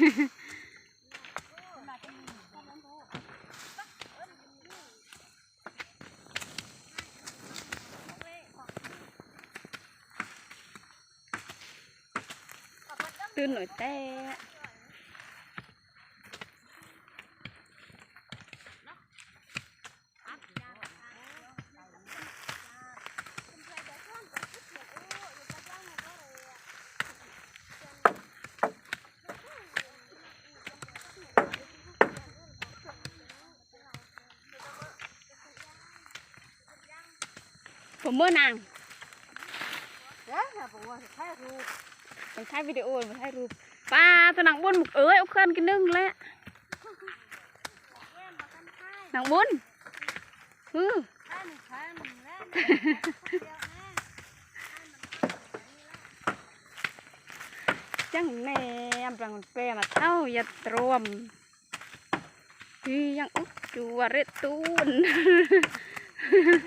ตื่นหน่อยแต่ ผมเมื่อนางเอ๊ะน่ะผมว่าแค่รูปมันถ่ายวิดีโอมันถ่ายรูปป้าตัวหนังบุญเอ้ยเอาเคลื่อนกินนึ่งแล้วหนังบุญฮือแค่หนึ่งแค่หนึ่งแล้วจังแหนมปรังเปรมาเท่าอย่าตรวมฮียังอุกจัวเรตูนใครหรือ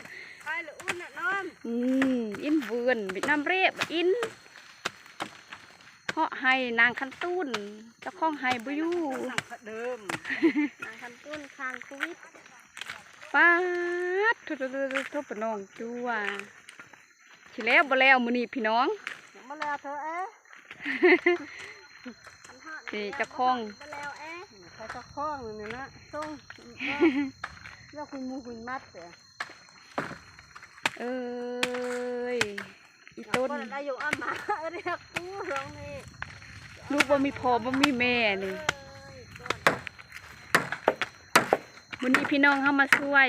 อุ่นน่ะน้อมอืมอินเวือนบิดน้ำเรียบอินเพาะให้นางคันตุ้นเจ้าของให้บุยูหนังเดิมนางคันตุ้นคางโคุวิดป้าดทุทุทุทุทุปะน้องจัวสิแล้วบ่แล้วมื้อนี้พี่น้องอย่ามาแล้วเธอเอ๊ะนี่เจ้าของมาแล้วเอ๊ะใครจะคล้องนี่นะส่งเรื่องคุณมูคุณมัดเสีย เอ้ยอีต้นคนอายุอะมาเรียกกูร้องนี่ลูกบ่มีพ่อบ่มีแม่นี่มื้อนี้พี่น้องเฮามาช่วย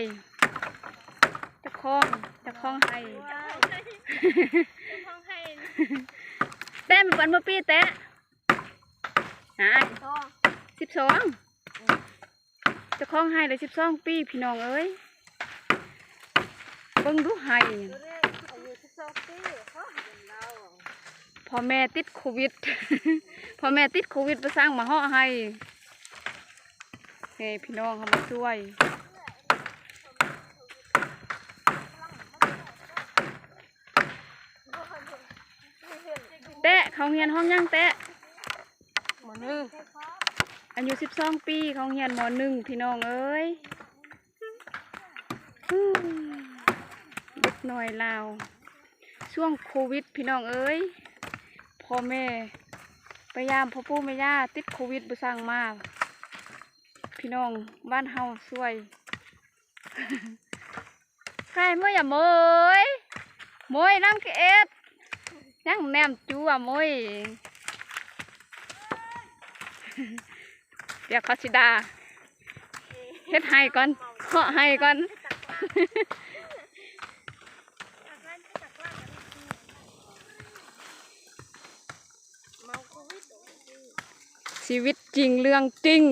เจ้าของเจ้าของให้ห้องให้แต้มปันบ่ปีแต้หาท้องสิบสองเจ้าของให้เลยสิบสองปีพี่น้องเอ้ย เบิ่งดูให้เรียกอายุสิบสองปีเขาเห็นเราพ่อแม่ติดโควิดพ่อแม่ติดโควิดไปสร้างมาห่อให้เฮ้พี่น้องเขามาช่วยแตะเขาเฮียนห้องยังแตะหมอนึงอายุสิบสองปีเขาเฮียนมหนึ่งพี่น้องเอ้ย ฮู้เด็กน้อยลาว ช่วงโควิด พี่น้องเอ้ยพ่อแม่พยายามพ่อปู่แม่ย่าติดโควิดบุสั่งมาพี่น้องบ้านเฮาช่วยใครเมื่ออย่าโมยโมยนั่งเอ็ดยังแนมจัวโมยเดี๋ยวเขาสิดาเฮ็ดให้ก่อนเหาะให้ก่อน เมาโควิด ชีวิตจริงเรื่องจริง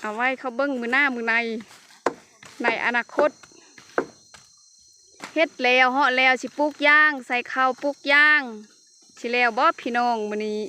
เอาไว้เขาเบิ้งมือหน้ามือใน ในอนาคตเฮ็ดแล้วเหาะแล้วสิปลูกย่าง ใส่ข้าวปลูกย่างสิแล้วบ่พี่น้องมื้อนี้